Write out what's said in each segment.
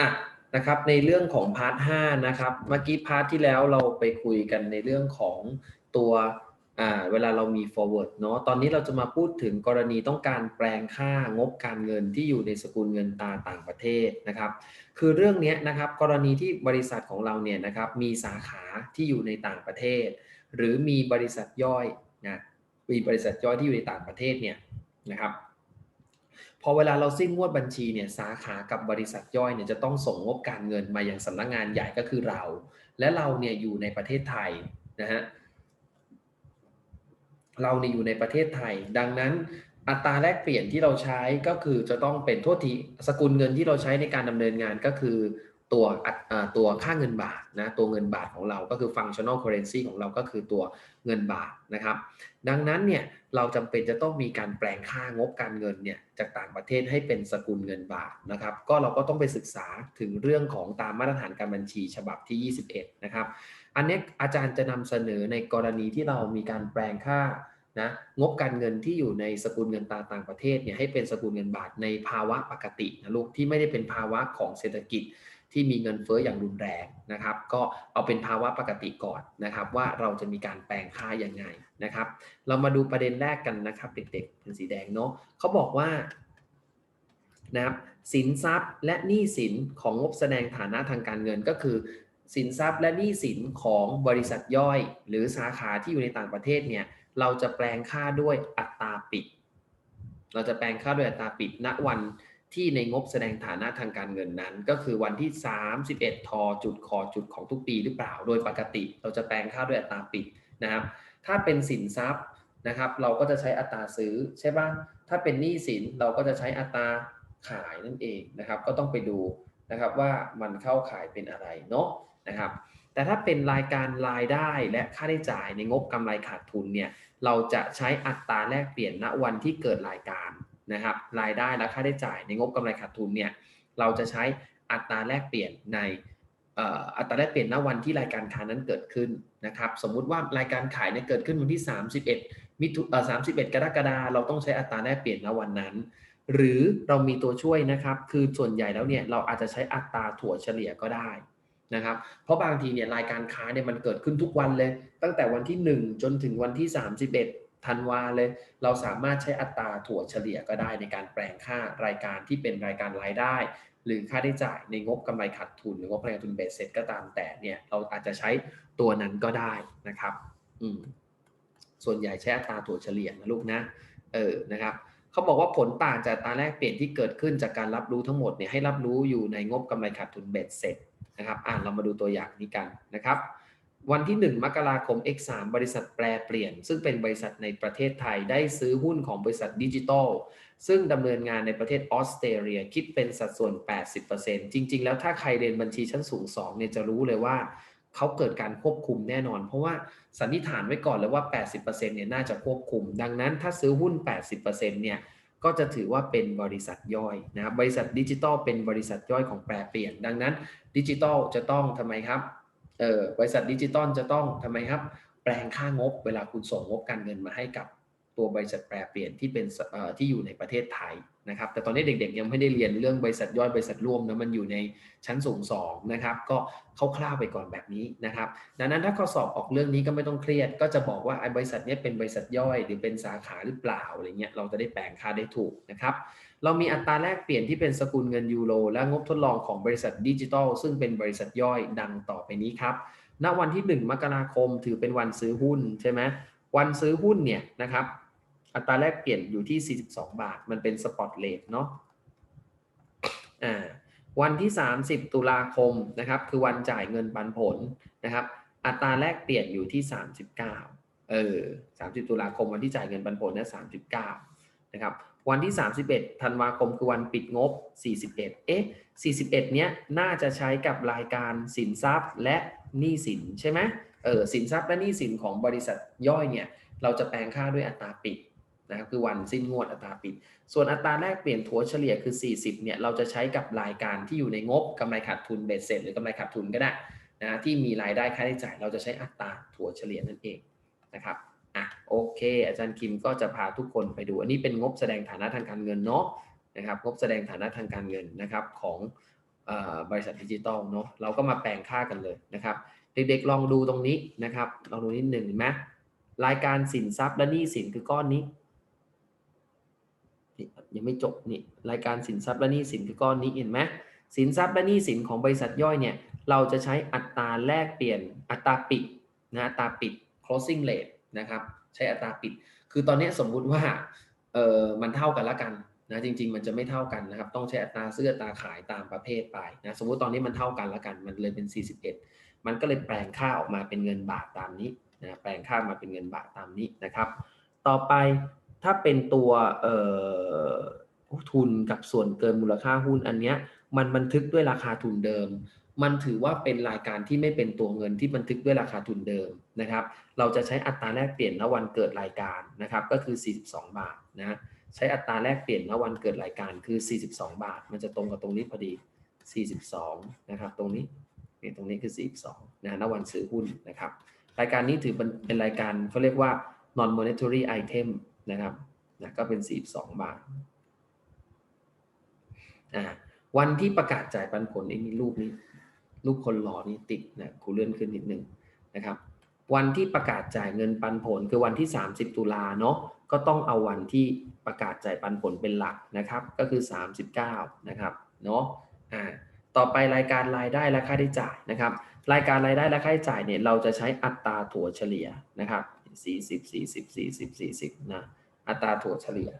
อะนะครับในเรื่องของพาร์ทห้านะครับเมื่อกี้พาร์ทที่แล้วเราไปคุยกันในเรื่องของตัวอ่าเวลาเรามี forward เนาะตอนนี้เราจะมาพูดถึงกรณีต้องการแปลงค่างบการเงินที่อยู่ในสกุลเงินตราต่างประเทศนะครับ คือเรื่องนี้นะครับกรณีที่บริษัทของเราเนี่ยนะครับมีสาขาที่อยู่ในต่างประเทศ หรือมีบริษัทย่อยนะมีบริษัทย่อยที่อยู่ในต่างประเทศเนี่ยนะครับ อเวลาเราสิ้นงวดบัญชีเนี่ยสาขากับบริษัทย่อยเนี่ยจะต้องส่งงบการเงินมาอย่างสำนักงานใหญ่ก็คือเรา และเราเนี่ยอยู่ในประเทศไทยนะฮะเราเนี่ยอยู่ในประเทศไทย ดังนั้นอัตราแลกเปลี่ยนที่เราใช้ก็คือจะต้องเป็นโทษทีสกุลเงินที่เราใช้ในการดำเนินงานก็คือ ตัวตัวค่าเงินบาทนะตัวเงินบาทของเราก็คือ functional currency ของเราก็คือตัวเงินบาทนะครับ ดังนั้นเนี่ยเราจำเป็นจะต้องมีการแปลงค่างบการเงินเนี่ยจากต่างประเทศให้เป็นสกุลเงินบาทนะครับ ก็เราก็ต้องไปศึกษาถึงเรื่องของตามมาตรฐานการบัญชีฉบับที่ 21 นะครับ อันนี้อาจารย์จะนำเสนอในกรณีที่เรามีการแปลงค่านะงบการเงินที่อยู่ในสกุลเงินตราต่างประเทศเนี่ยให้เป็นสกุลเงินบาทในภาวะปกตินะลูกที่ไม่ได้เป็นภาวะของเศรษฐกิจ ที่มีเงินเฟ้ออย่างรุนแรงนะครับ ก็เอาเป็นภาวะปกติก่อนนะครับ ว่าเราจะมีการแปลงค่ายังไงนะครับ เรามาดูประเด็นแรกกันนะครับเด็กๆเป็นสีแดงเนาะเขาบอกว่านะครับสินทรัพย์และหนี้สินของงบแสดงฐานะทางการเงินก็คือ สินทรัพย์และหนี้สินของบริษัทย่อย หรือสาขาที่อยู่ในต่างประเทศเนี่ยเราจะแปลงค่าด้วยอัตราปิด เราจะแปลงค่าด้วยอัตราปิดณวัน ที่ในงบแสดงฐานะทางการเงินนั้น ก็คือวันที่ 31 ทอจุดคอจุดของทุกปีหรือเปล่า โดยปกติเราจะแปลงค่าด้วยอัตราปิดนะครับ ถ้าเป็นสินทรัพย์นะครับ เราก็จะใช้อัตราซื้อใช่ป่ะ ถ้าเป็นหนี้สินเราก็จะใช้อัตราขายนั่นเองนะครับ ก็ต้องไปดูนะครับว่ามันเข้าขายเป็นอะไรเนาะนะครับ แต่ถ้าเป็นรายการรายได้และค่าใช้จ่ายในงบกำไรขาดทุนเนี่ย เราจะใช้อัตราแลกเปลี่ยนณวันที่เกิดรายการ นะครับรายได้และค่าใช้จ่ายในงบกำไรขาดทุนเนี่ยเราจะใช้อัตราแลกเปลี่ยนในอัตราแลกเปลี่ยนณวันที่รายการค้านั้นเกิดขึ้นนะครับสมมุติว่ารายการขายเนี่ยเกิดขึ้นวันที่ 31มิถุเอ่อ31 กรกฎาคมเราต้องใช้อัตราแลกเปลี่ยนณวันนั้น หรือเรามีตัวช่วยนะครับ คือส่วนใหญ่แล้วเนี่ยเราอาจจะใช้อัตราถั่วเฉลี่ยก็ได้นะครับเพราะบางทีเนี่ยรายการค้าเนี่ยมันเกิดขึ้นทุกวันเลย ตั้งแต่วันที่ 1 จนถึงวันที่ 31 ธันวาเลย เราสามารถใช้อัตราถั่วเฉลี่ยก็ได้ในการแปลงค่ารายการที่เป็นรายการรายได้ หรือค่าใช้จ่ายในงบกำไรขาดทุน หรืองบกำไรขาดทุนเบสเซ็ตก็ตามแต่เนี่ยเราอาจจะใช้ตัวนั้นก็ได้นะครับอืมส่วนใหญ่ใช้อัตราถั่วเฉลี่ยนะลูกนะเออนะครับเขาบอกว่าผลต่างจากตาแลกเปลี่ยนที่เกิดขึ้นจากการรับรู้ทั้งหมดเนี่ยให้รับรู้อยู่ในงบกำไรขาดทุนเบสเซ็ตนะครับอ่านเรามาดูตัวอย่างนี้กันนะครับ วันที่ 1 มกราคม X3 บริษัทแปลเปลี่ยน ซึ่งเป็นบริษัทในประเทศไทยได้ซื้อหุ้นของบริษัทดิจิทัล ซึ่งดำเนินงานในประเทศออสเตรเลียคิดเป็นสัดส่วน 80%จริง ๆ แล้วถ้าใครเรียนบัญชีชั้นสูง2เนี่ยจะรู้เลยว่าเขาเกิดการควบคุมแน่นอน เพราะว่าสันนิษฐานไว้ก่อนเลยว่า 80%เนี่ยน่าจะควบคุม ดังนั้นถ้าซื้อหุ้น 80%เนี่ยก็จะถือว่าเป็นบริษัทย่อยนะครับบริษัทดิจิทัลเป็นบริษัทย่อยของแปรเปลี่ยน ดังนั้นดิจิทัลจะต้องทำไมครับ เออบริษัทดิจิตอลจะต้องทำไมครับ แปลงค่างบเวลาคุณส่งงบการเงินมาให้กับ ตัวบริษัทแปรเปลี่ยนที่เป็นที่อยู่ในประเทศไทยนะครับ แต่ตอนนี้เด็กๆ ยังไม่ได้เรียนเรื่องบริษัทย่อยบริษัทร่วมนะมันอยู่ในชั้นสูง2นะครับ ก็คร่าวๆไปก่อนแบบนี้นะครับ ดังนั้นถ้าข้อสอบออกเรื่องนี้ก็ไม่ต้องเครียด ก็จะบอกว่าไอ้บริษัทนี้เป็นบริษัทย่อยหรือเป็นสาขาหรือเปล่าอะไรเงี้ยเราจะได้แปลงค่าได้ถูกนะครับ เรามีอัตราแลกเปลี่ยนที่เป็นสกุลเงินยูโรและงบทดลองของบริษัทดิจิทัลซึ่งเป็นบริษัทย่อยดังต่อไปนี้ครับณวันที่ 1 มกราคมถือเป็นวันซื้อหุ้นใช่ไหมวันซื้อหุ้นเนี่ยนะครับ อัตราแลกเปลี่ยนอยู่ที่ 42 บาท มันเป็นสปอตเลทเนาะอ่าวันที่ 30 ตุลาคมนะครับคือวันจ่ายเงินปันผลนะครับ อัตราแลกเปลี่ยนอยู่ที่ 39เออ30 ตุลาคมวันที่จ่ายเงินปันผลเนี่ย39นะครับวันที่ 31 ธันวาคมคือวันปิดงบ 41 เอ๊ะ 41 เนี้ยน่าจะใช้กับรายการสินทรัพย์และหนี้สินใช่ไหมเออสินทรัพย์และหนี้สินของบริษัทย่อยเนี่ยเราจะแปลงค่าด้วยอัตราปิด นะครับคือวันสิ้นงวดอัตราปิด ส่วนอัตราแลกเปลี่ยนถัวเฉลี่ยคือ 40เนี่ยเราจะใช้กับรายการที่อยู่ในงบกำไรขาดทุนเบสเซ็ตหรือกำไรขาดทุนก็ได้นะที่มีรายได้ค่าใช้จ่าย เราจะใช้อัตราถัวเฉลี่ยนั่นเองนะครับอะโอเค อาจารย์คิมก็จะพาทุกคนไปดู อันนี้เป็นงบแสดงฐานะทางการเงินเนาะนะครับงบแสดงฐานะทางการเงินนะครับของออบริษัทดิจิตอลเนาะเราก็มาแปลงค่ากันเลยนะครับ เด็กๆลองดูตรงนี้นะครับลองดูนิดหนึ่งเห็นไหมรายการสินทรัพย์และหนี้สินคือก้อนนี้ ยังไม่จบนี่รายการสินทรัพย์และหนี้สินคือก้อนนี้เห็นไหมสินทรัพย์และหนี้สินของบริษัทย่อยเนี่ยเราจะใช้อัตราแลกเปลี่ยนอัตราปิดนะอัตราปิด closing rate นะครับใช้อัตราปิด คือตอนนี้สมมุติว่าเออมันเท่ากันละกันนะจริง ๆ มันจะไม่เท่ากันนะครับต้องใช้อัตราซื้ออัตราขายตามประเภทไปนะสมมุติตอนนี้มันเท่ากันละกัน มันเลยเป็น 41 มันก็เลยแปลงค่าออกมาเป็นเงินบาทตามนี้นะแปลงค่ามาเป็นเงินบาทตามนี้นะครับ ต่อไป ถ้าเป็นตัวเอ่อทุนกับส่วนเกินมูลค่าหุ้นอันเนี้ยมันบันทึกด้วยราคาทุนเดิม มันถือว่าเป็นรายการที่ไม่เป็นตัวเงินที่บันทึกด้วยราคาทุนเดิมนะครับ เราจะใช้อัตราแลกเปลี่ยนณวันเกิดรายการนะครับ ก็คือ 42 บาทนะใช้อัตราแลกเปลี่ยนณวันเกิดรายการคือ 42 บาท มันจะตรงกับตรงนี้พอดี 42 นะครับ ตรงนี้นี่ตรงนี้คือ 42 นะณวันซื้อหุ้นนะครับ รายการนี้ถือเป็นเป็นรายการเขาเรียกว่า non monetary item นะครับนะก็เป็น 42 บาทอ่าวันที่ประกาศจ่ายปันผลเองมีรูปนี้รูปคนหล่อนี่ติดนะครูเลื่อนขึ้นนิดหนึ่งนะครับ วันที่ประกาศจ่ายเงินปันผลคือวันที่ 30 ตุลาเนาะก็ต้องเอาวันที่ประกาศจ่ายปันผลเป็นหลักนะครับ ก็คือ 39 นะครับเนาะอ่าต่อไปรายการรายได้และค่าใช้จ่ายนะครับ รายการรายได้และค่าใช้จ่ายเนี่ยเราจะใช้อัตราถั่วเฉลี่ยนะครับ 40 40 40 40นะ อัตราถั่วเฉลี่ย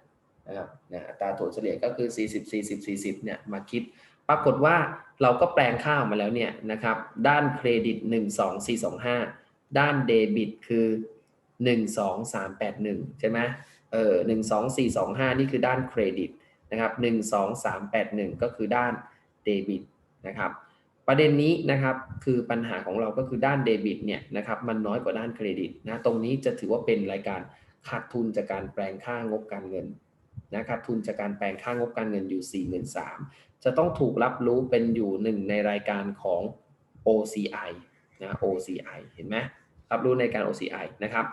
นะครับนะอัตราถั่วเฉลี่ยก็คือ 40 40 40เนี่ยมาคิด ปรากฏว่าเราก็แปลงค่าออกมาแล้วเนี่ยนะครับ ด้านเครดิต 12425 ด้านเดบิตคือ 12381 ใช่ไหมเออ12425 นี่คือด้านเครดิตนะครับ12381 ก็คือด้านเดบิตนะครับประเด็นนี้นะครับคือปัญหาของเราก็คือด้านเดบิตเนี่ยนะครับมันน้อยกว่าด้านเครดิตนะตรงนี้จะถือว่าเป็นรายการ ขาดทุนจากการแปลงค่างบการเงินนะขาดทุนจากการแปลงค่างบการเงินอยู่ 43,000จะต้องถูกรับรู้เป็นอยู่หนึ่งในรายการของ OCI นะ OCI เห็นไหมรับรู้ในการ OCI นะครับ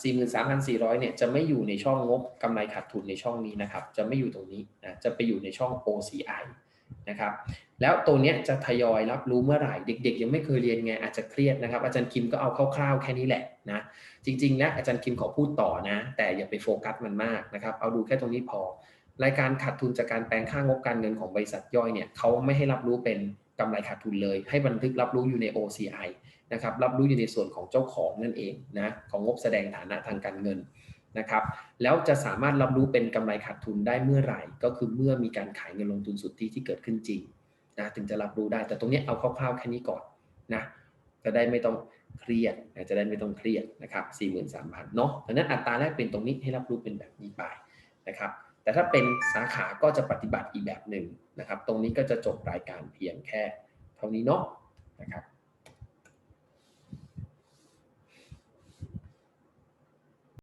43,400 เนี่ยจะไม่อยู่ในช่องงบกำไรขาดทุนในช่องนี้นะครับ จะไม่อยู่ตรงนี้นะ จะไปอยู่ในช่อง OCI นะครับ แล้วตัวเนี้ยจะทยอยรับรู้เมื่อไหร่ เด็กๆ ยังไม่เคยเรียนไง อาจจะเครียดนะครับ อาจารย์คิมก็เอาคร่าวๆ แค่นี้แหละ นะจริงๆ แล้วอาจารย์คิมขอพูดต่อนะ แต่อย่าไปโฟกัสมันมากนะครับเอาดูแค่ตรงนี้พอ รายการขาดทุนจากการแปลงค่างบการเงินของบริษัทย่อยเนี่ยเขาไม่ให้รับรู้เป็นกำไรขาดทุนเลย ให้บันทึกรับรู้อยู่ใน OCI นะครับรับรู้อยู่ในส่วนของเจ้าของนั่นเองนะของงบแสดงฐานะทางการเงินนะครับแล้วจะสามารถรับรู้เป็นกำไรขาดทุนได้เมื่อไหร่ ก็คือเมื่อมีการขายเงินลงทุนสุทธิที่เกิดขึ้นจริงนะถึงจะรับรู้ได้แต่ตรงนี้เอาคร่าวๆแค่นี้ก่อนนะจะได้ไม่ต้อง เครียดนะจะได้ไม่ต้องเครียดนะครับ43,000เนาะดังนั้นอัตราแรกเป็นตรงนี้ให้รับรู้เป็นแบบนี้ไปนะครับแต่ถ้าเป็นสาขาก็จะปฏิบัติอีกแบบหนึ่งนะครับ ตรงนี้ก็จะจบรายการเพียงแค่ เท่านี้เนาะนะครับ